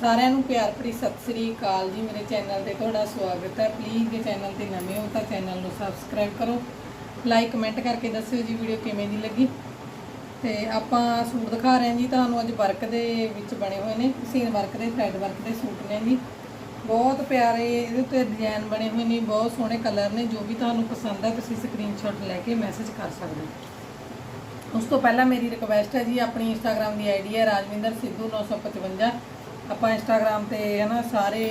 ਸਾਰਿਆਂ ਨੂੰ ਪਿਆਰ ਭਰੀ ਸਤਿ ਸ੍ਰੀ ਅਕਾਲ ਜੀ। ਮੇਰੇ ਚੈਨਲ ਤੇ ਤੁਹਾਡਾ ਸਵਾਗਤ ਹੈ। ਪਲੀਜ਼ ਜੇ ਚੈਨਲ ਤੇ ਨਵੇਂ ਹੋ ਤਾਂ ਚੈਨਲ ਨੂੰ ਸਬਸਕ੍ਰਾਈਬ ਕਰੋ। ਲਾਈਕ ਕਮੈਂਟ ਕਰਕੇ ਦੱਸਿਓ ਜੀ ਵੀਡੀਓ ਕਿਵੇਂ ਦੀ ਲੱਗੀ। ਤੇ ਆਪਾਂ ਸੂਟ ਦਿਖਾ ਰਹੇ ਹਾਂ ਜੀ। ਤੁਹਾਨੂੰ ਅੱਜ ਵਰਕ ਦੇ ਵਿੱਚ ਬਣੇ ਹੋਏ ਨੇ। ਸੀਨ ਵਰਕ ਦੇ ਥ੍ਰੈਡ ਵਰਕ ਦੇ ਸੂਟ ਨੇ ਜੀ। ਬਹੁਤ ਪਿਆਰੇ ਇਹਦੇ ਉੱਤੇ ਡਿਜ਼ਾਈਨ ਬਣੇ ਹੋਏ ਨੇ। ਬਹੁਤ ਸੋਹਣੇ ਕਲਰ ਨੇ। ਜੋ ਵੀ ਤੁਹਾਨੂੰ ਪਸੰਦ ਹੈ, ਤੁਸੀਂ ਸਕਰੀਨਸ਼ਾਟ ਲੈ ਕੇ ਮੈਸੇਜ ਕਰ ਸਕਦੇ ਹੋ। ਉਸ ਤੋਂ ਪਹਿਲਾਂ ਮੇਰੀ ਰਿਕਵੈਸਟ ਹੈ ਜੀ, ਆਪਣੀ ਇੰਸਟਾਗ੍ਰam ਦੀ ਆਈਡੀ ਹੈ ਰਾਜਵਿੰਦਰ ਸਿੱਧੂ 955 ਆਪਾਂ ਇੰਸਟਾਗ੍ਰam ਤੇ ਹੈ ਨਾ ਸਾਰੇ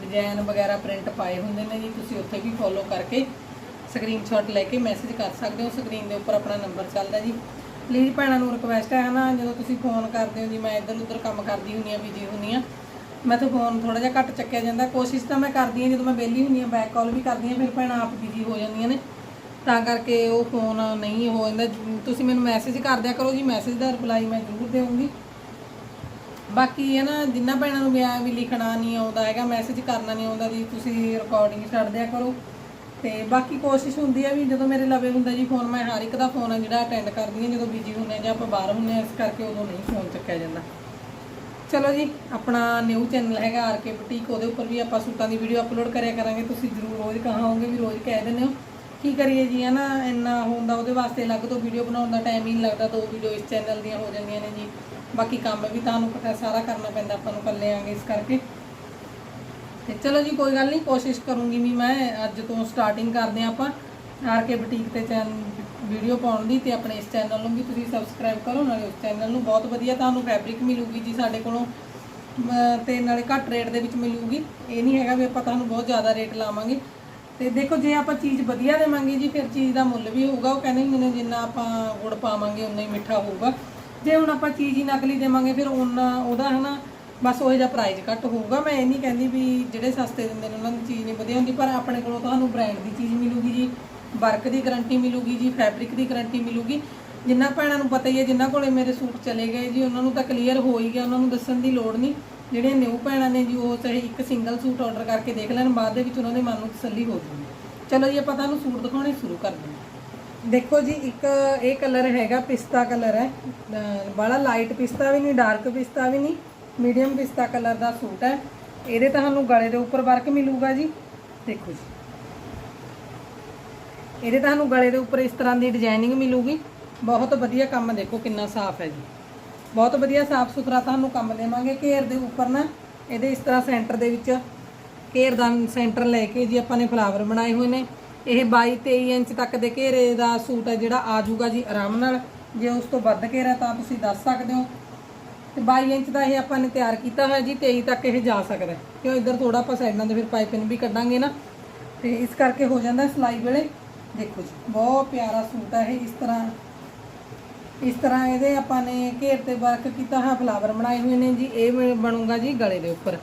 ਡਿਜ਼ਾਈਨ ਵਗੈਰਾ ਪ੍ਰਿੰਟ ਪਾਏ ਹੁੰਦੇ ਨੇ ਜੀ, ਤੁਸੀਂ ਉੱਥੇ ਵੀ ਫੋਲੋ ਕਰਕੇ ਸਕਰੀਨਸ਼ਾਟ ਲੈ ਕੇ ਮੈਸੇਜ ਕਰ ਸਕਦੇ ਹੋ। ਸਕਰੀਨ ਦੇ ਉੱਪਰ ਆਪਣਾ ਨੰਬਰ ਚੱਲਦਾ ਜੀ। ਪਲੀਜ਼ ਭੈਣਾਂ ਨੂੰ ਰਿਕਵੈਸਟ ਹੈ ਨਾ ਜਦੋਂ ਤੁਸੀਂ ਫੋਨ ਕਰਦੇ ਹੋ ਜੀ, ਮੈਂ ਇੱਧਰ ਉੱਧਰ ਕੰਮ ਕਰਦੀ ਹੁੰਨੀ ਆ ਬਿਜ਼ੀ ਹੁੰਨੀ ਆ ਮੈਂ ਤਾਂ ਫੋਨ ਥੋੜਾ ਜਿਹਾ ਘੱਟ ਚੱਕਿਆ ਜਾਂਦਾ। ਕੋਸ਼ਿਸ਼ ਤਾਂ ਮੈਂ ਕਰਦੀ ਹਾਂ, ਜਦੋਂ ਮੈਂ ਵਿਹਲੀ ਹੁੰਨੀ ਆ ਬੈਕ ਕਾਲ ਵੀ ਕਰਦੀ ਹਾਂ ਫਿਰ ਭੈਣਾਂ ਆਪ ਬਿਜ਼ੀ ਹੋ ਜਾਂਦੀਆਂ ਨੇ। ਤਾਂ ਕਰਕੇ ਉਹ ਫੋਨ ਨਹੀਂ ਹੋ ਜਾਂਦਾ। ਤੁਸੀਂ ਮੈਨੂੰ ਮੈਸੇਜ ਕਰ ਦਿਆ ਕਰੋ ਜੀ ਮੈਸੇਜ ਦਾ ਰਿਪਲਾਈ ਮੈਂ ਜ਼ਰੂਰ ਦੇਵਾਂਗੀ। ਬਾਕੀ ਹੈ ਨਾ ਜਿੰਨਾ ਭੈਣਾਂ ਨੂੰ ਵਿਆਹ ਵੀ ਲਿਖਣਾ ਨਹੀਂ ਆਉਂਦਾ ਹੈਗਾ ਮੈਸੇਜ ਕਰਨਾ ਨਹੀਂ ਆਉਂਦਾ ਜੀ, ਤੁਸੀਂ ਰਿਕਾਰਡਿੰਗ ਛੱਡ ਦਿਆ ਕਰੋ। ਤੇ ਬਾਕੀ ਕੋਸ਼ਿਸ਼ ਹੁੰਦੀ ਹੈ ਵੀ ਜਦੋਂ ਮੇਰੇ ਲਵੇ ਹੁੰਦਾ ਜੀ ਫੋਨ ਮੈਂ ਹਰ ਇੱਕ ਦਾ ਫੋਨ ਆ ਜਿਹੜਾ ਅਟੈਂਡ ਕਰਦੀ ਹਾਂ ਜਦੋਂ ਬਿਜ਼ੀ ਹੁੰਦੇ ਹਾਂ ਜਾਂ ਆਪਾਂ ਬਾਹਰ ਹੁੰਦੇ ਹਾਂ ਇਸ ਕਰਕੇ ਉਦੋਂ ਨਹੀਂ ਫੋਨ ਚੱਕਿਆ ਜਾਂਦਾ। ਚਲੋ ਜੀ, ਆਪਣਾ ਨਿਊ ਚੈਨਲ ਹੈਗਾ ਆਰ ਕੇ ਬੁਟੀਕ ਉਹਦੇ ਉੱਪਰ ਵੀ ਆਪਾਂ ਸੂਟਾਂ ਦੀ ਵੀਡੀਓ ਅਪਲੋਡ ਕਰਿਆ ਕਰਾਂਗੇ, ਤੁਸੀਂ ਜ਼ਰੂਰ ਰੋਜ਼ ਕਹਾਂਗੇ ਵੀ ਰੋਜ਼ ਕਹਿ ਦਿੰਦੇ ਹੋ। ਕੀ ਕਰੀਏ ਜੀ ਹੈ ਨਾ ਇੰਨਾ ਹੁੰਦਾ ਉਹਦੇ ਵਾਸਤੇ ਅਲੱਗ ਤੋਂ ਵੀਡੀਓ ਬਣਾਉਣ ਦਾ ਟਾਈਮ ਹੀ ਨਹੀਂ ਲੱਗਦਾ, ਦੋ ਵੀਡੀਓ ਇਸ ਚੈਨਲ ਦੀਆਂ ਹੋ ਜਾਂਦੀਆਂ ਨੇ ਜੀ। ਬਾਕੀ ਕੰਮ ਵੀ ਤੁਹਾਨੂੰ ਪਤਾ ਸਾਰਾ ਕਰਨਾ ਪੈਂਦਾ ਆਪਾਂ ਨੂੰ ਇਕੱਲੇ ਆਂਗੇ ਇਸ ਕਰਕੇ। ਤੇ ਚਲੋ ਜੀ ਕੋਈ ਗੱਲ ਨਹੀਂ ਕੋਸ਼ਿਸ਼ ਕਰੂੰਗੀ ਵੀ ਮੈਂ ਅੱਜ ਤੋਂ ਸਟਾਰਟਿੰਗ ਕਰਦੇ ਹਾਂ ਆਪਾਂ ਆਰ ਕੇ ਬੁਟੀਕ ਤੇ ਚੈਨਲ ਵੀਡੀਓ ਪਾਉਣ ਦੀ ਤੇ ਆਪਣੇ ਇਸ ਚੈਨਲ ਨੂੰ ਵੀ ਤੁਸੀਂ ਸਬਸਕ੍ਰਾਈਬ ਕਰੋ ਨਾਲੇ ਉਸ ਚੈਨਲ ਨੂੰ ਬਹੁਤ ਵਧੀਆ ਤੁਹਾਨੂੰ ਫੈਬਰਿਕ ਮਿਲੂਗੀ ਜੀ ਸਾਡੇ ਕੋਲੋਂ ਅਮ, ਤੇ ਨਾਲੇ ਘੱਟ ਰੇਟ ਦੇ ਵਿੱਚ ਮਿਲੂਗੀ। ਇਹ ਨਹੀਂ ਹੈਗਾ ਵੀ ਆਪਾਂ ਤੁਹਾਨੂੰ ਬਹੁਤ ਜ਼ਿਆਦਾ ਰੇਟ ਲਾਵਾਂਗੇ। ਤੇ ਦੇਖੋ ਜੇ ਆਪਾਂ ਚੀਜ਼ ਵਧੀਆ ਦੇਵਾਂਗੇ ਜੀ ਫਿਰ ਚੀਜ਼ ਦਾ ਮੁੱਲ ਵੀ ਹੋਊਗਾ। ਉਹ ਕਹਿੰਦੇ ਹੁੰਦੇ ਜਿੰਨਾ ਆਪਾਂ ਗੁੜ ਪਾਵਾਂਗੇ ਉਨਾ ਹੀ ਮਿੱਠਾ ਹੋਊਗਾ। ਜੇ ਹੁਣ ਆਪਾਂ ਚੀਜ਼ ਹੀ ਨਕਲੀ ਦੇਵਾਂਗੇ, ਫਿਰ ਉਹਨਾਂ, ਉਹਦਾ ਹਨਾ, ਬਸ ਉਹ ਜਿਹਾ ਪ੍ਰਾਈਸ ਘੱਟ ਹੋਊਗਾ। ਮੈਂ ਇਹ ਨਹੀਂ ਕਹਿੰਦੀ ਵੀ ਜਿਹੜੇ ਸਸਤੇ ਦਿੰਦੇ ਨੇ, ਉਹਨਾਂ ਦੀ ਚੀਜ਼ ਨਹੀਂ ਵਧੀਆ ਹੁੰਦੀ, ਪਰ ਆਪਣੇ ਕੋਲੋਂ ਤੁਹਾਨੂੰ ਬ੍ਰਾਂਡ ਦੀ ਚੀਜ਼ ਮਿਲੂਗੀ ਜੀ ਵਰਕ ਦੀ ਗਾਰੰਟੀ ਮਿਲੂਗੀ ਜੀ ਫੈਬਰਿਕ ਦੀ ਗਾਰੰਟੀ ਮਿਲੂਗੀ। ਜਿੰਨਾ ਭੈਣਾਂ ਨੂੰ ਪਤਾ ਹੀ ਹੈ, ਜਿੰਨਾ ਕੋਲੇ ਮੇਰੇ ਸੂਟ ਚਲੇ ਗਏ ਜੀ, ਉਹਨਾਂ ਨੂੰ ਤਾਂ ਕਲੀਅਰ ਹੋ ਹੀ ਗਿਆ, ਉਹਨਾਂ ਨੂੰ ਦੱਸਣ ਦੀ ਲੋੜ ਨਹੀਂ। ਜਿਹੜੀਆਂ ਨਿਊ ਭੈਣਾਂ ਨੇ ਜੀ, ਉਹ ਚਾਹੇ ਇੱਕ ਸਿੰਗਲ ਸੂਟ ਆਰਡਰ ਕਰਕੇ ਦੇਖ ਲੈਣ, ਬਾਅਦ ਦੇ ਵਿੱਚ ਉਹਨਾਂ ਦੇ ਮਨ ਨੂੰ ਤਸੱਲੀ ਹੋ ਜੂਗੀ ਚਲੋ ਜੀ, ਆਪਾਂ ਤੁਹਾਨੂੰ ਸੂਟ ਦਿਖਾਉਣੇ ਸ਼ੁਰੂ ਕਰਦੇ ਹਾਂ। ਦੇਖੋ ਜੀ, ਇੱਕ ਇਹ ਕਲਰ ਹੈਗਾ, ਪਿਸਤਾ ਕਲਰ ਹੈ। ਬੜਾ ਲਾਈਟ ਪਿਸਤਾ ਵੀ ਨਹੀਂ ਡਾਰਕ ਪਿਸਤਾ ਵੀ ਨਹੀਂ ਮੀਡੀਅਮ ਪਿਸਤਾ ਕਲਰ ਦਾ ਸੂਟ ਹੈ। ਇਹਦੇ ਤੁਹਾਨੂੰ ਗਲੇ ਦੇ ਉੱਪਰ ਵਰਕ ਮਿਲੂਗਾ ਜੀ। ਦੇਖੋ ਜੀ। ਇਹਦੇ ਤੁਹਾਨੂੰ ਗਲੇ ਦੇ ਉੱਪਰ ਇਸ ਤਰ੍ਹਾਂ ਦੀ ਡਿਜ਼ਾਈਨਿੰਗ ਮਿਲੂਗੀ। ਬਹੁਤ ਵਧੀਆ ਕੰਮ ਦੇਖੋ ਕਿੰਨਾ ਸਾਫ਼ ਹੈ ਜੀ। ਬਹੁਤ ਵਧੀਆ ਸਾਫ਼ ਸੁਥਰਾ ਤੁਹਾਨੂੰ ਕੰਮ ਦੇਵਾਂਗੇ ਘੇਰ ਦੇ ਉੱਪਰ ਨਾ। ਇਹਦੇ ਇਸ ਤਰ੍ਹਾਂ ਸੈਂਟਰ ਦੇ ਵਿੱਚ ਘੇਰ ਦਾ ਸੈਂਟਰ ਲੈ ਕੇ ਜੀ ਆਪਾਂ ਨੇ ਫਲਾਵਰ ਬਣਾਏ ਹੋਏ ਨੇ। ਇਹ 22 23 ਇੰਚ ਤੱਕ ਦੇ ਘੇਰੇ ਦਾ ਸੂਟ ਹੈ ਜਿਹੜਾ ਆ ਜਾਊਗਾ ਜੀ ਆਰਾਮ ਨਾਲ। ਜੇ ਉਸ ਤੋਂ ਵੱਧ ਘੇਰਾ ਤਾਂ ਤੁਸੀਂ ਦੱਸ ਸਕਦੇ ਹੋ। ਤੇ 22 ਇੰਚ ਦਾ ਇਹ ਆਪਾਂ ਨੇ ਤਿਆਰ ਕੀਤਾ ਹੋਇਆ ਜੀ 23 ਤੱਕ ਇਹ ਜਾ ਸਕਦਾ ਹੈ। ਕਿਉਂ ਇੱਧਰ ਥੋੜਾ ਆਪਾਂ ਸਾਈਡਾਂ ਤੇ ਫਿਰ ਪਾਈਪਿੰਗ ਵੀ ਕੱਢਾਂਗੇ ਨਾ। ਤੇ ਇਸ ਕਰਕੇ ਹੋ ਜਾਂਦਾ ਸਿਲਾਈ ਵੇਲੇ। ਦੇਖੋ ਜੀ, ਬਹੁਤ ਪਿਆਰਾ ਸੂਟ ਹੈ ਇਹ ਇਸ ਤਰ੍ਹਾਂ। ਇਸ ਤਰ੍ਹਾਂ ਇਹਦੇ ਆਪਾਂ ਨੇ ਘੇਰ ਤੇ ਵਰਕ ਕੀਤਾ ਹੋਇਆ, ਫਲਾਵਰ ਬਣਾਏ ਹੋਏ ਨੇ ਜੀ। ਇਹ ਬਣ- ਬਣੂਗਾ ਜੀ ਗਲੇ ਦੇ ਉੱਪਰ।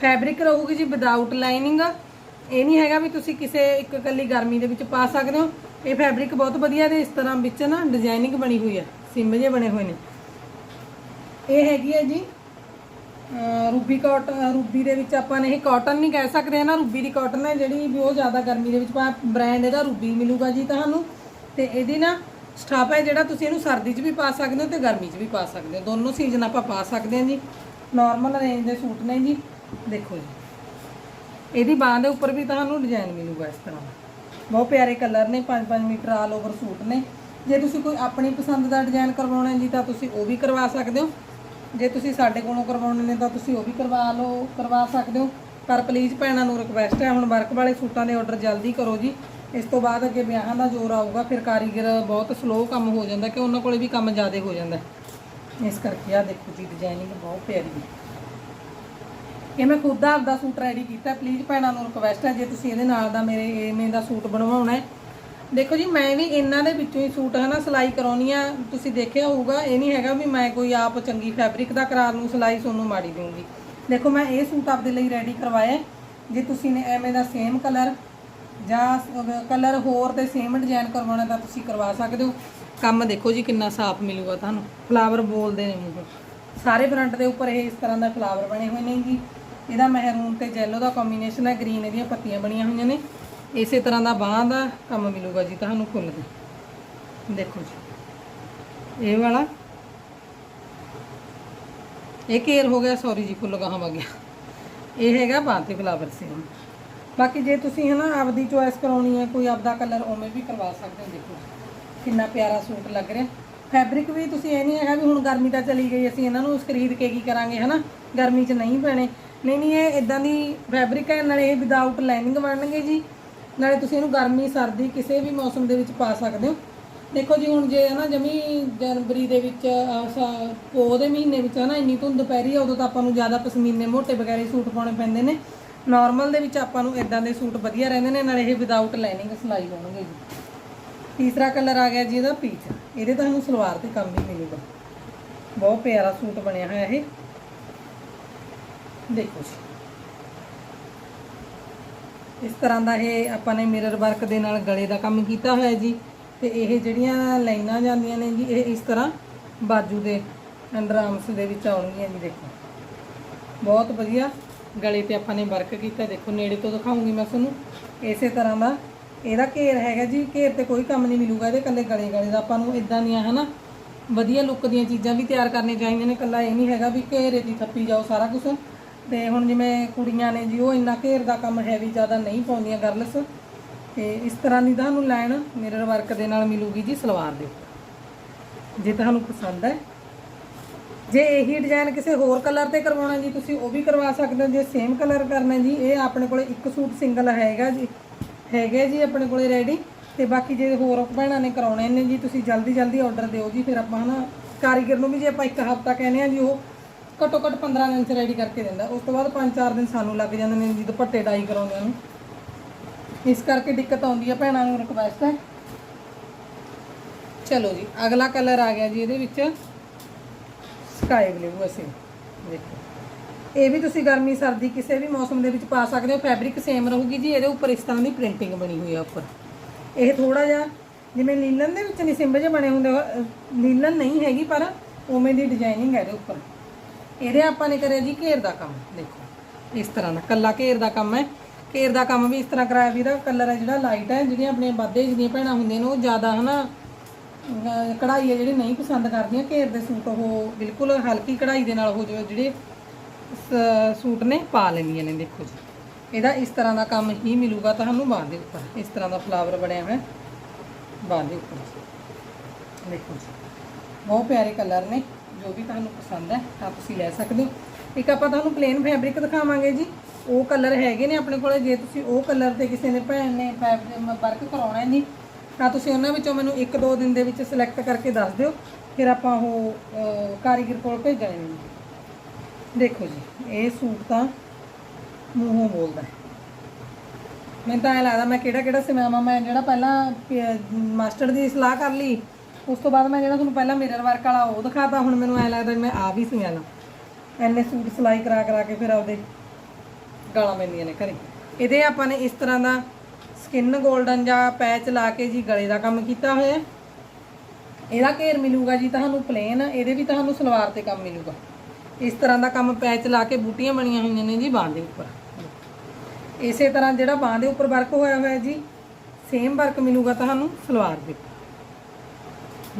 ਫੈਬਰਿਕ ਰਹੂਗੀ ਜੀ ਵਿਦਆਊਟ ਲਾਈਨਿੰਗ ਇਹ ਨਹੀਂ ਹੈਗਾ ਵੀ ਤੁਸੀਂ ਕਿਸੇ ਇੱਕ ਇਕੱਲੀ ਗਰਮੀ ਦੇ ਵਿੱਚ ਪਾ ਸਕਦੇ ਹੋ। ਇਹ ਫੈਬਰਿਕ ਬਹੁਤ ਵਧੀਆ ਤੇ ਇਸ ਤਰ੍ਹਾਂ ਵਿੱਚ ਨਾ ਡਿਜ਼ਾਈਨਿੰਗ ਬਣੀ ਹੋਈ ਹੈ। ਸਿੰਮ ਜੇ ਬਣੇ ਹੋਏ ਨੇ। ਇਹ ਹੈਗੀ ਹੈ ਜੀ ਰੂਬੀ ਕਾਟਨ ਰੂਬੀ ਦੇ ਵਿੱਚ ਆਪਾਂ ਨੇ ਇਹ ਕਾਟਨ ਨਹੀਂ ਕਹਿ ਸਕਦੇ ਨਾ ਰੂਬੀ ਦੀ ਕਾਟਨ ਹੈ ਜਿਹੜੀ ਵੀ ਉਹ ਜ਼ਿਆਦਾ ਗਰਮੀ ਦੇ ਵਿੱਚ ਪਾ ਬ੍ਰਾਂਡ ਇਹਦਾ ਰੂਬੀ ਮਿਲੂਗਾ ਜੀ ਤੁਹਾਨੂੰ। ਤੇ ਇਹਦੀ ਨਾ ਸਟਾਫ ਹੈ ਜਿਹੜਾ ਤੁਸੀਂ ਇਹਨੂੰ ਸਰਦੀ 'ਚ ਵੀ ਪਾ ਸਕਦੇ ਹੋ ਤੇ ਗਰਮੀ 'ਚ ਵੀ ਪਾ ਸਕਦੇ ਹੋ। ਦੋਨੋਂ ਸੀਜ਼ਨ ਆਪਾਂ ਪਾ ਸਕਦੇ ਹਾਂ ਜੀ। ਨਾਰਮਲ ਰੇਂਜ ਦੇ ਸੂਟ ਨੇ ਜੀ। ਦੇਖੋ ਜੀ। ਇਹਦੀ ਬਾਂਹ ਦੇ ਉੱਪਰ ਵੀ ਤੁਹਾਨੂੰ ਡਿਜ਼ਾਈਨ ਮਿਲੂਗਾ ਇਸ ਤਰ੍ਹਾਂ ਬਹੁਤ ਪਿਆਰੇ ਕਲਰ ਨੇ 5-5 ਮੀਟਰ ਆਲ ਓਵਰ ਸੂਟ ਨੇ। ਜੇ ਤੁਸੀਂ ਕੋਈ ਆਪਣੀ ਪਸੰਦ ਦਾ ਡਿਜ਼ਾਈਨ ਕਰਵਾਉਣਾ ਜੀ, ਤਾਂ ਤੁਸੀਂ ਉਹ ਵੀ ਕਰਵਾ ਸਕਦੇ ਹੋ। ਜੇ ਤੁਸੀਂ ਸਾਡੇ ਕੋਲੋਂ ਕਰਵਾਉਣੇ ਨੇ, ਤਾਂ ਤੁਸੀਂ ਉਹ ਵੀ ਕਰਵਾ ਲਓ, ਕਰਵਾ ਸਕਦੇ ਹੋ। ਪਰ ਪਲੀਜ਼ ਭੈਣਾਂ ਨੂੰ ਰਿਕਵੈਸਟ ਹੈ, ਹੁਣ ਵਰਕ ਵਾਲੇ ਸੂਟਾਂ ਦੇ ਆਰਡਰ ਜਲਦੀ ਕਰੋ ਜੀ। ਇਸ ਤੋਂ ਬਾਅਦ ਅੱਗੇ ਵਿਆਹਾਂ ਦਾ ਜ਼ੋਰ ਆਊਗਾ, ਫਿਰ ਕਾਰੀਗਰ ਬਹੁਤ ਸਲੋ ਕੰਮ ਹੋ ਜਾਂਦਾ ਕਿ ਉਹਨਾਂ ਕੋਲੇ ਵੀ ਕੰਮ ਜ਼ਿਆਦਾ ਹੋ ਜਾਂਦਾ। ਇਸ ਕਰਕੇ ਆ ਦੇਖੋ ਜੀ ਡਿਜ਼ਾਈਨਿੰਗ ਬਹੁਤ ਪਿਆਰੀ ਹੈ। ਇਹ ਮੈਂ ਖੁਦ ਆਪਦਾ ਸੂਟ ਰੈਡੀ ਕੀਤਾ। ਪਲੀਜ਼ ਭੈਣਾਂ ਨੂੰ ਰਿਕਵੈਸਟ ਹੈ, ਜੇ ਤੁਸੀਂ ਇਹਦੇ ਨਾਲ ਦਾ ਮੇਰੇ ਐਵੇਂ ਦਾ ਸੂਟ ਬਣਵਾਉਣਾ ਹੈ। ਦੇਖੋ ਜੀ, ਮੈਂ ਵੀ ਇਹਨਾਂ ਦੇ ਵਿੱਚੋਂ ਹੀ ਸੂਟ ਹਨਾ ਸਿਲਾਈ ਕਰਾਉਣੀ ਆ। ਤੁਸੀਂ ਦੇਖਿਆ ਹੋਊਗਾ, ਇਹ ਨਹੀਂ ਹੈਗਾ ਵੀ ਮੈਂ ਕੋਈ ਆਪ ਚੰਗੀ ਫੈਬਰਿਕ ਦਾ ਕਰਾ ਲੂੰ ਸਿਲਾਈ ਤੁਹਾਨੂੰ ਮਾੜੀ ਦਊਂਗੀ। ਦੇਖੋ, ਮੈਂ ਇਹ ਸੂਟ ਆਪਦੇ ਲਈ ਰੈਡੀ ਕਰਵਾਇਆ ਜੇ ਤੁਸੀਂ ਨੇ ਐਵੇਂ ਦਾ ਸੇਮ ਕਲਰ ਜਾਂ ਕਲਰ ਹੋਰ ਤੇ ਸੇਮ ਡਿਜ਼ਾਈਨ ਕਰਵਾਉਣਾ ਤਾਂ ਤੁਸੀਂ ਕਰਵਾ ਸਕਦੇ ਹੋ। ਕੰਮ ਦੇਖੋ ਜੀ ਕਿੰਨਾ ਸਾਫ਼ ਮਿਲੂਗਾ ਤੁਹਾਨੂੰ। ਫਲਾਵਰ ਬੋਲਦੇ ਨੇ ਮੂੰਹੋਂ ਸਾਰੇ ਫਰੰਟ ਦੇ ਉੱਪਰ ਇਹ ਇਸ ਤਰ੍ਹਾਂ ਦਾ ਫਲਾਵਰ ਬਣੇ ਹੋਏ ਨੇ ਜੀ ਇਹਦਾ ਮਹਿਰੂਨ ਤੇ ਜੈਲੋ ਦਾ ਕੰਬੀਨੇਸ਼ਨ ਹੈ ਗ੍ਰੀਨ ਇਹਦੀਆਂ ਪੱਤੀਆਂ ਬਣੀਆਂ ਹੋਈਆਂ ਨੇ। ਇਸੇ ਤਰ੍ਹਾਂ ਦਾ ਬਾਹਾਂ ਦਾ ਕੰਮ ਮਿਲੂਗਾ ਜੀ ਤੁਹਾਨੂੰ ਫੁੱਲ ਦੇ। ਦੇਖੋ ਜੀ, ਇਹ ਵਾਲਾ। ਇਹ ਘੇਰ ਹੋ ਗਿਆ ਸੌਰੀ ਜੀ, ਫੁੱਲ ਗਾਹਾਂ ਵਗ ਗਿਆ। ਇਹ ਹੈਗਾ ਬਾਂਹ ਤੇ ਫਲਾਵਰ ਸੇਮ ਬਾਕੀ ਜੇ ਤੁਸੀਂ ਹਨਾ ਆਪਦੀ ਚੋਇਸ ਕਰਾਉਣੀ ਹੈ, ਕੋਈ ਆਪਦਾ ਕਲਰ ਉਵੇਂ ਵੀ ਕਰਵਾ ਸਕਦੇ ਹੋ, ਦੇਖੋ ਕਿੰਨਾ ਪਿਆਰਾ ਸੂਟ ਲੱਗ ਰਿਹਾ। ਫੈਬਰਿਕ ਵੀ ਤੁਸੀਂ ਇਹ ਨਹੀਂ ਹੈਗਾ ਵੀ ਹੁਣ ਗਰਮੀ ਤਾਂ ਚਲੀ ਗਈ, ਅਸੀਂ ਇਹਨਾਂ ਨੂੰ ਖਰੀਦ ਕੇ ਕੀ ਕਰਾਂਗੇ, ਹਨਾ? ਗਰਮੀ 'ਚ ਨਹੀਂ ਪੈਣੇ। ਨਹੀਂ ਨਹੀਂ, ਇਹ ਇਦਾਂ ਦੀ ਫੈਬਰਿਕ ਹੈ, ਨਾਲੇ ਇਹ ਵਿਦਆਊਟ ਲਾਈਨਿੰਗ ਬਣਨਗੇ ਜੀ। ਨਾਲੇ ਤੁਸੀਂ ਇਹਨੂੰ ਗਰਮੀ, ਸਰਦੀ ਕਿਸੇ ਵੀ ਮੌਸਮ ਦੇ ਵਿੱਚ ਪਾ ਸਕਦੇ ਹੋ। ਦੇਖੋ ਜੀ, ਹੁਣ ਜੇ ਹਨਾ ਜਮੀ ਜਨਵਰੀ ਦੇ ਵਿੱਚ ਪੋ ਦੇ ਮਹੀਨੇ ਵਿੱਚ ਹਨਾ ਇੰਨੀ ਧੁੰਦ ਪੈ ਰਹੀ ਹੈ, ਉਦੋਂ ਤਾਂ ਆਪਾਂ ਨੂੰ ਜ਼ਿਆਦਾ ਪਸ਼ਮੀਨੇ ਮੋਟੇ ਵਗੈਰੇ ਸੂਟ ਪਾਉਣੇ ਪੈਂਦੇ ਨੇ। ਨਾਰਮਲ ਦੇ ਵਿੱਚ ਆਪਾਂ ਨੂੰ ਇਦਾਂ ਦੇ ਸੂਟ ਵਧੀਆ ਰਹਿੰਦੇ ਨੇ, ਨਾਲੇ ਇਹ ਵਿਦਆਊਟ ਲਾਈਨਿੰਗ ਸਿਲਾਈ ਹੋਣਗੇ ਜੀ। ਤੀਸਰਾ ਕਲਰ ਆ ਗਿਆ ਜੀ ਇਹਦਾ ਪੀਚ ਇਹਦੇ ਤੁਹਾਨੂੰ ਸਲਵਾਰ ਤੇ ਕੰਮ ਵੀ ਮਿਲੂਗਾ। ਬਹੁਤ ਪਿਆਰਾ ਸੂਟ ਬਣਿਆ ਹੋਇਆ ਇਹ। ਦੇਖੋ ਜੀ। ਇਸ ਤਰ੍ਹਾਂ ਦਾ ਇਹ ਆਪਾਂ ਨੇ ਮਿਰਰ ਵਰਕ ਦੇ ਨਾਲ ਗਲੇ ਦਾ ਕੰਮ ਕੀਤਾ ਹੋਇਆ ਜੀ। ਤੇ ਇਹ ਜਿਹੜੀਆਂ ਲਾਈਨਾਂ ਜਾਂਦੀਆਂ ਨੇ ਜੀ, ਇਹ ਇਸ ਤਰ੍ਹਾਂ ਬਾਜੂ ਦੇ ਅੰਡਰ ਆਰਮਸ ਦੇ ਵਿੱਚ ਆਉਣਗੀਆਂ ਜੀ, ਦੇਖੋ। ਬਹੁਤ ਵਧੀਆ ਗਲੇ ਤੇ ਆਪਾਂ ਨੇ ਵਰਕ ਕੀਤਾ, ਦੇਖੋ, ਨੇੜੇ ਤੋਂ ਦਿਖਾਉਂਗੀ ਮੈਂ ਤੁਹਾਨੂੰ। ਇਸੇ ਤਰ੍ਹਾਂ ਦਾ ਇਹਦਾ ਘੇਰ ਹੈਗਾ ਜੀ, ਘੇਰ ਤੇ ਕੋਈ ਕੰਮ ਨਹੀਂ ਮਿਲੂਗਾ ਇਹਦੇ ਕੱਲੇ ਗਲੇ ਗਲੇ ਦਾ। ਆਪਾਂ ਨੂੰ ਇਦਾਂ ਦੀਆਂ, ਹਨਾ, ਵਧੀਆ ਲੁੱਕ ਦੀਆਂ ਚੀਜ਼ਾਂ ਵੀ ਤਿਆਰ ਕਰਨੀਆਂ ਚਾਹੀਦੀਆਂ ਨੇ। ਕੱਲਾ ਇਹ ਨਹੀਂ ਹੈਗਾ ਵੀ ਘੇਰੇ ਦੀ ਥੱਪੀ ਜਾਓ ਸਾਰਾ ਕੁਝ ਤੇ ਹੁਣ ਜਿਵੇਂ ਕੁੜੀਆਂ ਨੇ ਜੀ, ਉਹ ਇੰਨਾ ਘੇਰ ਦਾ ਕੰਮ ਹੈਵੀ ਜ਼ਿਆਦਾ ਨਹੀਂ ਪਾਉਂਦੀਆਂ ਗਰਲਸ ਤੇ ਇਸ ਤਰ੍ਹਾਂ ਦੀ ਤੁਹਾਨੂੰ ਲਾਈਨ ਮਿਰਰ ਵਰਕ ਦੇ ਨਾਲ ਮਿਲੂਗੀ ਜੀ ਸਲਵਾਰ ਦੇ ਜੇ ਤੁਹਾਨੂੰ ਪਸੰਦ ਹੈ। ਜੇ ਇਹੀ ਡਿਜ਼ਾਈਨ ਕਿਸੇ ਹੋਰ ਕਲਰ ਤੇ ਕਰਵਾਉਣਾ ਜੀ, ਤੁਸੀਂ ਉਹ ਵੀ ਕਰਵਾ ਸਕਦੇ ਹੋ। ਜੇ ਸੇਮ ਕਲਰ ਕਰਨਾ ਜੀ, ਇਹ ਆਪਣੇ ਕੋਲੇ ਇੱਕ ਸੂਟ ਸਿੰਗਲ ਹੈਗਾ ਜੀ। ਹੈਗੇ ਜੀ ਆਪਣੇ ਕੋਲੇ ਰੈਡੀ ਤੇ ਬਾਕੀ ਜੇ ਹੋਰ ਭੈਣਾਂ ਨੇ ਕਰਾਉਣੇ ਨੇ ਜੀ, ਤੁਸੀਂ ਜਲਦੀ ਜਲਦੀ ਆਰਡਰ ਦਿਓ ਜੀ। ਫਿਰ ਆਪਾਂ ਹਨਾ ਕਾਰੀਗਰ ਨੂੰ ਵੀ ਜੇ ਆਪਾਂ ਇੱਕ ਹਫਤਾ ਕਹਿੰਦੇ ਆ ਜੀ, ਉਹ ਘੱਟੋ ਘੱਟ 15 ਦਿਨ ਚ ਰੈਡੀ ਕਰਕੇ ਦਿੰਦਾ। ਉਸ ਤੋਂ ਬਾਅਦ 5-4 ਦਿਨ ਸਾਨੂੰ ਲੱਗ ਜਾਂਦੇ ਨੇ ਜਦੋਂ ਭੱਟੇ ਡਾਈ ਕਰਾਉਂਦੇ ਨੂੰ। ਇਸ ਕਰਕੇ ਦਿੱਕਤ ਆਉਂਦੀ ਹੈ ਭੈਣਾਂ ਨੂੰ ਰਿਕਵੈਸਟ ਹੈ। ਚਲੋ ਜੀ, ਅਗਲਾ ਕਲਰ ਆ ਗਿਆ ਜੀ ਇਹਦੇ ਵਿੱਚ ਸਕਾਈ ਬਲੂ ਅਸੀਂ। ਦੇਖੋ। ਇਹ ਵੀ ਤੁਸੀਂ ਗਰਮੀ, ਸਰਦੀ ਕਿਸੇ ਵੀ ਮੌਸਮ ਦੇ ਵਿੱਚ ਪਾ ਸਕਦੇ ਹੋ। ਫੈਬਰਿਕ ਸੇਮ ਰਹੂਗੀ ਜੀ, ਇਹਦੇ ਉੱਪਰ ਇਸ ਤਰ੍ਹਾਂ ਦੀ ਪ੍ਰਿੰਟਿੰਗ ਬਣੀ ਹੋਈ ਆ ਉੱਪਰ। ਇਹ ਥੋੜਾ ਜਿਹਾ ਜਿਵੇਂ ਲੀਲਨ ਦੇ ਵਿੱਚ ਨਹੀਂ ਸਿੰਬਲ ਜਿਹੇ ਬਣੇ ਹੁੰਦੇ, ਅਹ ਲੀਲਨ ਨਹੀਂ ਹੈਗੀ, ਪਰ ਉਵੇਂ ਦੀ ਡਿਜ਼ਾਈਨਿੰਗ ਹੈ ਇਹਦੇ ਉੱਪਰ। ਇਹਦੇ ਆਪਾਂ ਨੇ ਕਰਿਆ ਜੀ ਘੇਰ ਦਾ ਕੰਮ, ਦੇਖੋ। ਇਸ ਤਰ੍ਹਾਂ ਦਾ ਕੱਲਾ ਘੇਰ ਦਾ ਕੰਮ ਹੈ। ਘੇਰ ਦਾ ਕੰਮ ਵੀ ਇਸ ਤਰ੍ਹਾਂ ਕਰਾਇਆ ਵੀ ਇਹਦਾ ਕਲਰ ਹੈ ਜਿਹੜਾ ਲਾਈਟ ਹੈ, ਜਿਹੜੀਆਂ ਆਪਣੇ ਵਾਧੇ ਜਿਹੜੀਆਂ ਭੈਣਾਂ ਹੁੰਦੀਆਂ ਨੇ, ਉਹ ਜ਼ਿਆਦਾ ਹਨਾ, ਅਹ ਕਢਾਈ ਹੈ ਜਿਹੜੀ ਨਹੀਂ ਪਸੰਦ ਕਰਦੀਆਂ। ਘੇਰ ਦੇ ਸੂਟ ਉਹ ਬਿਲਕੁਲ ਹਲਕੀ ਕਢਾਈ ਦੇ ਨਾਲ ਹੋ ਜਾਵੇ ਜਿਹੜੇ ਸ- ਸੂਟ ਨੇ, ਪਾ ਲੈਂਦੀਆਂ ਨੇ, ਦੇਖੋ ਜੀ। ਇਹਦਾ ਇਸ ਤਰ੍ਹਾਂ ਦਾ ਕੰਮ ਹੀ ਮਿਲੂਗਾ ਤੁਹਾਨੂੰ ਬਾਂਹ ਦੇ ਉੱਪਰ। ਇਸ ਤਰ੍ਹਾਂ ਦਾ ਫਲਾਵਰ ਬਣਿਆ ਹੋਇਆ ਬਾਂਹ ਦੇ ਉੱਪਰ। ਦੇਖੋ ਜੀ। ਬਹੁਤ ਪਿਆਰੇ ਕਲਰ ਨੇ। ਜੋ ਵੀ ਤੁਹਾਨੂੰ ਪਸੰਦ ਹੈ ਤਾਂ ਤੁਸੀਂ ਲੈ ਸਕਦੇ ਹੋ। ਇੱਕ ਆਪਾਂ ਤੁਹਾਨੂੰ ਪਲੇਨ ਫੈਬਰਿਕ ਦਿਖਾਵਾਂਗੇ ਜੀ। ਉਹ ਕਲਰ ਹੈਗੇ ਨੇ ਆਪਣੇ ਕੋਲੇ। ਜੇ ਤੁਸੀਂ ਉਹ ਕਲਰ ਤੇ ਕਿਸੇ ਨੇ ਭੈਣ ਨੇ ਫੈਬਰਿਕ ਵਰਕ ਕਰਾਉਣਾ ਹੈ ਜੀ ਤਾਂ ਤੁਸੀਂ ਉਹਨਾਂ ਵਿੱਚੋਂ ਮੈਨੂੰ ਇੱਕ ਦੋ ਦਿਨ ਦੇ ਵਿੱਚ ਸਿਲੈਕਟ ਕਰਕੇ ਦੱਸ ਦਿਓ। ਫਿਰ ਆਪਾਂ ਉਹ ਕਾਰੀਗਰ ਕੋਲ ਭੇਜਾਂਗੇ ਜੀ। ਦੇਖੋ ਜੀ, ਇਹ ਸੂਟ ਤਾਂ ਮੂੰਹੋਂ ਬੋਲਦਾ ਮੈਨੂੰ ਤਾਂ ਐ ਲੱਗਦਾ ਮੈਂ ਕਿਹੜਾ ਕਿਹੜਾ ਸਿਮਾਵਾ ਮੈਂ ਜਿਹੜਾ ਪਹਿਲਾਂ ਮਾਸਟਰ ਦੀ ਸਲਾਹ ਕਰ ਲਈ ਉਸ ਤੋਂ ਬਾਅਦ ਮੈਂ ਜਿਹੜਾ ਤੁਹਾਨੂੰ ਪਹਿਲਾਂ ਮਿਰਰ ਵਰਕ ਵਾਲਾ ਉਹ ਦਿਖਾਤਾ, ਹੁਣ ਮੈਨੂੰ ਐ ਲੱਗਦਾ ਵੀ ਮੈਂ ਵੀ ਹੀ ਸਿਮਾਣਾ ਐਨੇ ਸੂਟ ਸਿਲਾਈ ਕਰਾ ਕਰਾ ਕੇ ਫਿਰ ਆਪਦੇ ਗਾਲਾਂ ਪੈਂਦੀਆਂ ਨੇ ਘਰੇ। ਇਹਦੇ ਆਪਾਂ ਨੇ ਇਸ ਤਰ੍ਹਾਂ ਦਾ ਸਕਿਨ 골ਡਨ ਜਾਂ ਪੈਚ ਲਾ ਕੇ ਜੀ ਗਲੇ ਦਾ ਕੰਮ ਕੀਤਾ ਹੋਇਆ ਇਹਦਾ ਘੇਰ ਮਿਲੂਗਾ ਜੀ ਤੁਹਾਨੂੰ ਪਲੇਨ ਇਹਦੇ ਵੀ ਤੁਹਾਨੂੰ ਸਲਵਾਰ ਤੇ ਕੰਮ ਮਿਲੂਗਾ। ਇਸ ਤਰ੍ਹਾਂ ਦਾ ਕੰਮ ਪੈਚ ਲਾ ਕੇ ਬੂਟੀਆਂ ਬਣੀਆਂ ਹੋਈਆਂ ਨੇ ਜੀ ਬਾਂਹ ਦੇ ਉੱਪਰ। ਇਸੇ ਤਰ੍ਹਾਂ ਜਿਹੜਾ ਬਾਂਹ ਦੇ ਉੱਪਰ ਵਰਕ ਹੋਇਆ ਹੋਇਆ ਜੀ ਸੇਮ ਵਰਕ ਮਿਲੂਗਾ ਤੁਹਾਨੂੰ ਸਲਵਾਰ ਦੇ ਉੱਪਰ।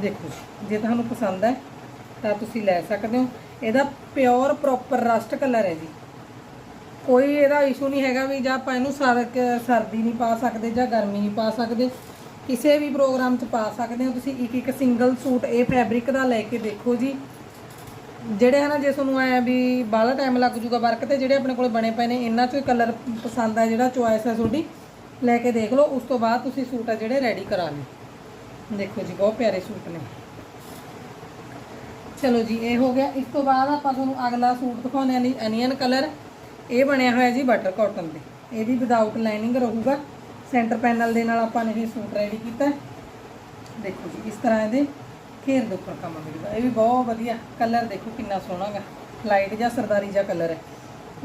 ਦੇਖੋ ਜੀ, ਜੇ ਤੁਹਾਨੂੰ ਪਸੰਦ ਹੈ, ਤਾਂ ਤੁਸੀਂ ਲੈ ਸਕਦੇ ਹੋ। ਇਹਦਾ ਪਿਓਰ ਪ੍ਰੋਪਰ ਰਸਟ ਕਲਰ ਹੈ ਜੀ। ਕੋਈ ਇਹਦਾ ਇਸ਼ੂ ਨਹੀਂ ਹੈਗਾ ਵੀ ਜਾਂ ਆਪਾਂ ਇਹਨੂੰ ਸਰ ਸਰਦੀ ਨਹੀਂ ਪਾ ਸਕਦੇ ਜਾਂ ਗਰਮੀ ਨਹੀਂ ਪਾ ਸਕਦੇ। ਕਿਸੇ ਵੀ ਪ੍ਰੋਗਰਾਮ 'ਚ ਪਾ ਸਕਦੇ ਹੋ ਤੁਸੀਂ। ਇੱਕ ਇੱਕ ਸਿੰਗਲ ਸੂਟ ਇਹ ਫੈਬਰਿਕ ਦਾ ਲੈ ਕੇ ਦੇਖੋ ਜੀ। ਜਿਹੜੇ ਹਨਾ ਜੇ ਤੁਹਾਨੂੰ ਆਇਆ ਵੀ ਬਾਹਲਾ ਟਾਈਮ ਲੱਗ ਜੂਗਾ ਵਰਕ ਤੇ, ਜਿਹੜੇ ਆਪਣੇ ਕੋਲ ਬਣੇ ਪਏ ਨੇ, ਇਹਨਾਂ ਚੋਂ ਕਲਰ ਪਸੰਦ ਆ ਜਿਹੜਾ ਚੁਆਇਸ ਹੈ ਤੁਹਾਡੀ। ਲੈ ਕੇ ਦੇਖ ਲਓ, ਉਸ ਤੋਂ ਬਾਅਦ ਤੁਸੀਂ ਸੂਟ ਆ ਜਿਹੜੇ ਰੈਡੀ ਕਰਾ ਲਓ। ਦੇਖੋ ਜੀ, ਬਹੁਤ ਪਿਆਰੇ ਸੂਟ ਨੇ। ਚਲੋ ਜੀ, ਇਹ ਹੋ ਗਿਆ। ਇਸ ਤੋਂ ਬਾਅਦ ਆਪਾਂ ਤੁਹਾਨੂੰ ਅਗਲਾ ਸੂਟ ਦਿਖਾਉਂਦੇ ਹਾਂ ਅਨੀਅਨ ਕਲਰ। ਇਹ ਬਣਿਆ ਹੋਇਆ ਜੀ ਬਟਰ ਕਾਟਨ ਦੇ। ਇਹ ਵੀ ਵਿਦਆਊਟ ਲਾਈਨਿੰਗ ਰਹੂਗਾ। ਸੈਂਟਰ ਪੈਨਲ ਦੇ ਨਾਲ ਆਪਾਂ ਨੇ ਇਹ ਸੂਟ ਰੈਡੀ ਕੀਤਾ। ਦੇਖੋ ਜੀ, ਇਸ ਤਰ੍ਹਾਂ ਇਹਦੇ ਘੇਰ ਦੇ ਉੱਪਰ ਕੰਮ ਮਿਲੂਗਾ। ਇਹ ਵੀ ਬਹੁਤ ਵਧੀਆ ਕਲਰ ਦੇਖੋ ਕਿੰਨਾ ਸੋਹਣਾ ਗਾ ਲਾਈਟ ਜਾਂ ਸਰਦਾਰੀ ਜਾਂ ਕਲਰ ਹੈ।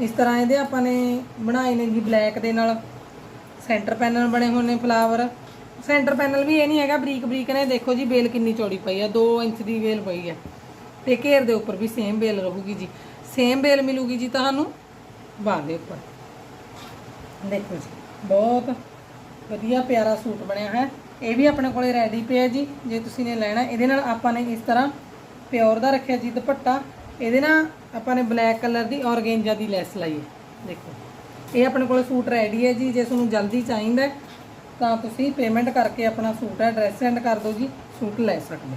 ਇਸ ਤਰ੍ਹਾਂ ਇਹਦੇ ਆਪਾਂ ਨੇ ਬਣਾਏ ਨੇ ਜੀ ਬਲੈਕ ਦੇ ਨਾਲ। ਸੈਂਟਰ ਪੈਨਲ ਬਣੇ ਹੋਏ ਨੇ ਫਲਾਵਰ ਸੈਂਟਰ ਪੈਨਲ ਵੀ ਇਹ ਨਹੀਂ ਹੈਗਾ, ਬਰੀਕ ਬਰੀਕ ਨੇ, ਦੇਖੋ ਜੀ, ਬੇਲ ਕਿੰਨੀ ਚੌੜੀ ਪਈ ਆ 2 ਇੰਚ ਦੀ ਬੇਲ ਪਈ ਆ। ਤੇ ਘੇਰ ਦੇ ਉੱਪਰ ਵੀ ਸੇਮ ਬੇਲ ਰਹੂਗੀ ਜੀ। ਸੇਮ ਬੇਲ ਮਿਲੂਗੀ ਜੀ ਤੁਹਾਨੂੰ ਬਾਂਹ ਦੇ ਉੱਪਰ। ਦੇਖੋ ਜੀ, ਬਹੁਤ ਵਧੀਆ ਪਿਆਰਾ ਸੂਟ ਬਣਿਆ ਹੈ। ਇਹ ਵੀ ਆਪਣੇ ਕੋਲੇ ਰੈਡੀ ਪਿਆ ਜੀ, ਜੇ ਤੁਸੀਂ ਨੇ ਲੈਣਾ, ਇਹਦੇ ਨਾਲ ਆਪਾਂ ਨੇ ਇਸ ਤਰ੍ਹਾਂ ਪਿਓਰ ਦਾ ਰੱਖਿਆ ਜੀ ਦੁਪੱਟਾ। ਇਹਦੇ ਨਾ ਆਪਾਂ ਨੇ ਬਲੈਕ ਕਲਰ ਦੀ ਔਰਗੇਂਜਾ ਦੀ ਲੈਸ ਲਾਈ ਹੈ। ਦੇਖੋ, ਇਹ ਆਪਣੇ ਕੋਲ ਸੂਟ ਰੈਡੀ ਹੈ ਜੀ, ਜੇ ਤੁਹਾਨੂੰ ਜਲਦੀ ਚਾਹੀਦਾ ਤਾਂ ਤੁਸੀਂ ਪੇਮੈਂਟ ਕਰਕੇ ਆਪਣਾ ਸੂਟ ਐਡਰੈਸ ਸੈਂਡ ਕਰ ਦਿਓ ਜੀ, ਸੂਟ ਲੈ ਸਕਦੇ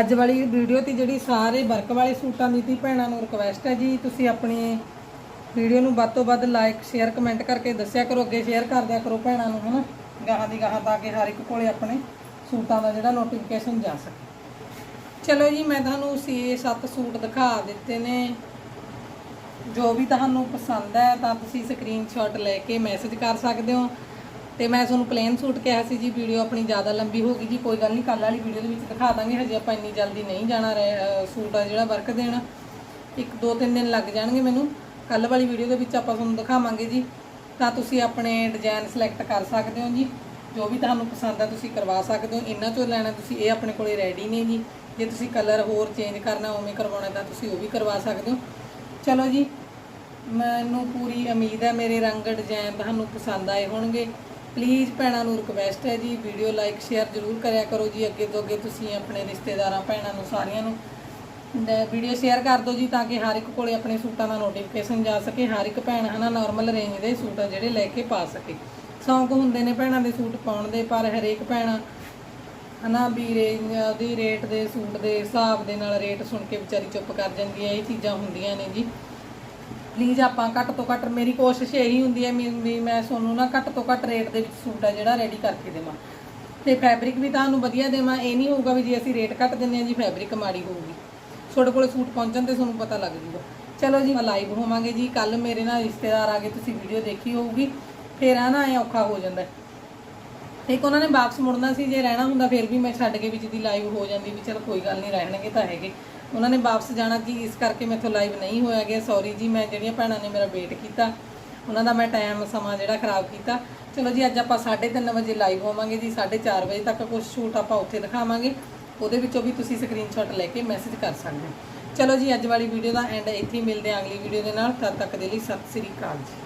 ਅੱਜ ਵਾਲੀ ਵੀਡੀਓ ਤੇ ਜਿਹੜੀ ਸਾਰੇ ਵਰਕ ਵਾਲੇ ਸੂਟਾਂ ਦੀ ਤੀ ਭੈਣਾਂ ਨੂੰ ਰਿਕਵੈਸਟ ਹੈ ਜੀ, ਤੁਸੀਂ ਆਪਣੀ ਵੀਡੀਓ ਨੂੰ ਵੱਧ ਤੋਂ ਵੱਧ ਲਾਈਕ ਸ਼ੇਅਰ ਕਮੈਂਟ ਕਰਕੇ ਦੱਸਿਆ ਕਰੋ, ਅੱਗੇ ਸ਼ੇਅਰ ਕਰਦਿਆ ਕਰੋ ਭੈਣਾਂ ਨੂੰ, ਹਨਾ? ਗਾਹਾਂ ਦੀ ਗਾਹਾਂ ਤਾਂ ਕਿ ਹਰ ਇੱਕ ਕੋਲੇ ਆਪਣੇ ਸੂਟਾਂ ਦਾ ਜਿਹੜਾ ਨੋਟੀਫਿਕੇਸ਼ਨ ਜਾ ਸਕੇ। ਚਲੋ ਜੀ, ਮੈਂ ਤੁਹਾਨੂੰ 6-7 ਸੂਟ ਦਿਖਾ ਦਿੱਤੇ ਨੇ। ਜੋ ਵੀ ਤੁਹਾਨੂੰ ਪਸੰਦ ਹੈ, ਤਾਂ ਤੁਸੀਂ ਸਕਰੀਨਸ਼ਾਟ ਲੈ ਕੇ ਮੈਸੇਜ ਕਰ ਸਕਦੇ ਹੋ। ਤੇ ਮੈਂ ਤੁਹਾਨੂੰ ਪਲੇਨ ਸੂਟ ਕਿਹਾ ਸੀ ਜੀ, ਵੀਡੀਓ ਆਪਣੀ ਜ਼ਿਆਦਾ ਲੰਬੀ ਹੋ ਗਈ ਜੀ, ਕੋਈ ਗੱਲ ਨਹੀਂ ਕੱਲ ਵਾਲੀ ਵੀਡੀਓ ਦੇ ਵਿੱਚ ਦਿਖਾ ਦਾਂਗੇ। ਹਜੇ ਆਪਾਂ ਇੰਨੀ ਜਲਦੀ ਨਹੀਂ ਜਾਣਾ ਰਹਿ- ਸੂਟ ਆ ਜਿਹੜਾ ਵਰਕ ਦੇਣਾ। ਇੱਕ, ਦੋ, ਤਿੰਨ ਦਿਨ ਲੱਗ ਜਾਣਗੇ ਮੈਨੂੰ। ਕੱਲ ਵਾਲੀ ਵੀਡੀਓ ਦੇ ਵਿੱਚ ਆਪਾਂ ਤੁਹਾਨੂੰ ਦਿਖਾਵਾਂਗੇ ਜੀ। ਤਾਂ ਤੁਸੀਂ ਆਪਣੇ ਡਿਜ਼ਾਈਨ ਸਿਲੈਕਟ ਕਰ ਸਕਦੇ ਹੋ ਜੀ। ਜੋ ਵੀ ਤੁਹਾਨੂੰ ਪਸੰਦ ਆ, ਤੁਸੀਂ ਕਰਵਾ ਸਕਦੇ ਹੋ। ਇਹਨਾਂ 'ਚੋਂ ਲੈਣਾ, ਤੁਸੀਂ ਇਹ ਆਪਣੇ ਕੋਲੇ ਰੈਡੀ ਨੇ ਜੀ। ਜੇ ਤੁਸੀਂ ਕਲਰ ਹੋਰ ਚੇਂਜ ਕਰਨਾ, ਉਵੇਂ ਕਰਵਾਉਣਾ, ਤਾਂ ਤੁਸੀਂ ਉਹ ਵੀ ਕਰਵਾ ਸਕਦੇ ਹੋ। ਚਲੋ ਜੀ, ਮੈਨੂੰ ਪੂਰੀ ਉਮੀਦ ਹੈ ਮੇਰੇ ਰੰਗ ਡਿਜ਼ਾਈਨ ਤੁਹਾਨੂੰ ਪਸੰਦ ਆਏ ਹੋਣਗੇ। ਪਲੀਜ਼ ਭੈਣਾਂ ਨੂੰ ਰਿਕਵੈਸਟ ਹੈ ਜੀ ਵੀਡੀਓ ਲਾਈਕ ਸ਼ੇਅਰ ਜ਼ਰੂਰ ਕਰਿਆ ਕਰੋ ਜੀ, ਅੱਗੇ ਤੋਂ ਅੱਗੇ ਤੁਸੀਂ ਆਪਣੇ ਰਿਸ਼ਤੇਦਾਰਾਂ, ਭੈਣਾਂ ਨੂੰ, ਸਾਰਿਆਂ ਨੂੰ। ਵੀਡੀਓ ਸ਼ੇਅਰ ਕਰ ਦਿਓ ਜੀ, ਤਾਂ ਕਿ ਹਰ ਇੱਕ ਕੋਲੇ ਆਪਣੇ ਸੂਟਾਂ ਦਾ ਨੋਟੀਫਿਕੇਸ਼ਨ ਜਾ ਸਕੇ। ਹਰ ਇੱਕ ਭੈਣ ਹਨਾ ਨਾਰਮਲ ਰੇਂਜ ਦੇ ਸੂਟ ਆ ਜਿਹੜੇ ਲੈ ਕੇ ਪਾ ਸਕੇ। ਸ਼ੌਂਕ ਹੁੰਦੇ ਨੇ ਭੈਣਾਂ ਦੇ ਸੂਟ ਪਾਉਣ ਦੇ, ਪਰ ਹਰੇਕ ਭੈਣ ਹਨਾ ਵੀ ਰੇਂਜ ਉਹਦੀ ਰੇਟ ਦੇ, ਸੂਟ ਦੇ ਹਿਸਾਬ ਦੇ ਨਾਲ ਰੇਟ ਸੁਣ ਕੇ ਵਿਚਾਰੀ ਚੁੱਪ ਕਰ ਜਾਂਦੀ ਹੈ, ਇਹ ਚੀਜ਼ਾਂ ਹੁੰਦੀਆਂ ਨੇ ਜੀ। ਪਲੀਜ਼ ਆਪਾਂ ਘੱਟ ਤੋਂ ਘੱਟ, ਮੇਰੀ ਕੋਸ਼ਿਸ਼ ਇਹੀ ਹੁੰਦੀ ਹੈ ਵੀ ਵੀ ਮੈਂ ਤੁਹਾਨੂੰ ਨਾ ਘੱਟ ਤੋਂ ਘੱਟ ਰੇਟ ਦੇ ਵਿੱਚ ਸੂਟ ਆ ਜਿਹੜਾ ਰੈਡੀ ਕਰਕੇ ਦੇਵਾਂ। ਤੇ ਫੈਬਰਿਕ ਵੀ ਤੁਹਾਨੂੰ ਵਧੀਆ ਦੇਵਾਂ, ਇਹ ਨਹੀਂ ਹੋਊਗਾ ਵੀ ਜੇ ਅਸੀਂ ਰੇਟ ਘੱਟ ਦਿੰਦੇ ਹਾਂ ਜੀ ਫੈਬਰਿਕ ਮਾੜੀ ਹੋਊਗੀ। ਤੁਹਾਡੇ ਕੋਲ ਸੂਟ ਪਹੁੰਚਣ ਤੇ ਤੁਹਾਨੂੰ ਪਤਾ ਲੱਗ ਜੂਗਾ। ਚਲੋ ਜੀ ਲਾਈਵ ਹੋਵਾਂਗੇ ਜੀ ਕੱਲ ਮੇਰੇ ਨਾਲ ਰਿਸ਼ਤੇਦਾਰ ਆ ਗਏ, ਤੁਸੀਂ ਵੀਡੀਓ ਦੇਖੀ ਹੋਊਗੀ, ਫੇਰ ਆ ਨਾ, ਐ ਔਖਾ ਹੋ ਜਾਂਦਾ ਇੱਕ ਉਹਨਾਂ ਨੇ ਵਾਪਸ ਮੁੜਨਾ ਸੀ, ਜੇ ਰਹਿਣਾ ਹੁੰਦਾ ਫਿਰ ਵੀ ਮੈਂ ਛੱਡ ਕੇ ਵਿੱਚ ਦੀ ਲਾਈਵ ਹੋ ਜਾਂਦੀ ਵੀ ਚਲ ਕੋਈ ਗੱਲ ਨਹੀਂ ਰਹਿਣਗੇ ਤਾਂ ਹੈਗੇ। ਉਹਨਾਂ ਨੇ ਵਾਪਸ ਜਾਣਾ ਜੀ ਇਸ ਕਰਕੇ ਮੈਥੋਂ ਲਾਈਵ ਨਹੀਂ ਹੋਇਆ ਗਿਆ ਸੌਰੀ ਜੀ, ਮੈਂ ਜਿਹੜੀਆਂ ਭੈਣਾਂ ਨੇ ਮੇਰਾ ਵੇਟ ਕੀਤਾ, ਉਹਨਾਂ ਦਾ ਮੈਂ ਟਾਈਮ ਸਮਾਂ ਜਿਹੜਾ ਖਰਾਬ ਕੀਤਾ। ਚਲੋ ਜੀ, ਅੱਜ ਆਪਾਂ 3:30 ਵਜੇ ਲਾਈਵ ਹੋਵਾਂਗੇ ਜੀ 4:30 ਵਜੇ ਤੱਕ ਕੁਝ ਸ਼ੂਟ ਆਪਾਂ ਉੱਥੇ ਦਿਖਾਵਾਂਗੇ। ਉਹਦੇ ਵਿੱਚੋਂ ਵੀ ਤੁਸੀਂ ਸਕਰੀਨਸ਼ਾਟ ਲੈ ਕੇ ਮੈਸੇਜ ਕਰ ਸਕਦੇ ਹੋ। ਚਲੋ ਜੀ, ਅੱਜ ਵਾਲੀ ਵੀਡੀਓ ਦਾ ਐਂਡ ਇੱਥੇ ਹੀ ਮਿਲਦੇ ਹਾਂ ਅਗਲੀ ਵੀਡੀਓ ਦੇ ਨਾਲ। ਤਦ ਤੱਕ ਦੇ ਲਈ ਸਤਿ ਸ੍ਰੀ ਅਕਾਲ ਜੀ।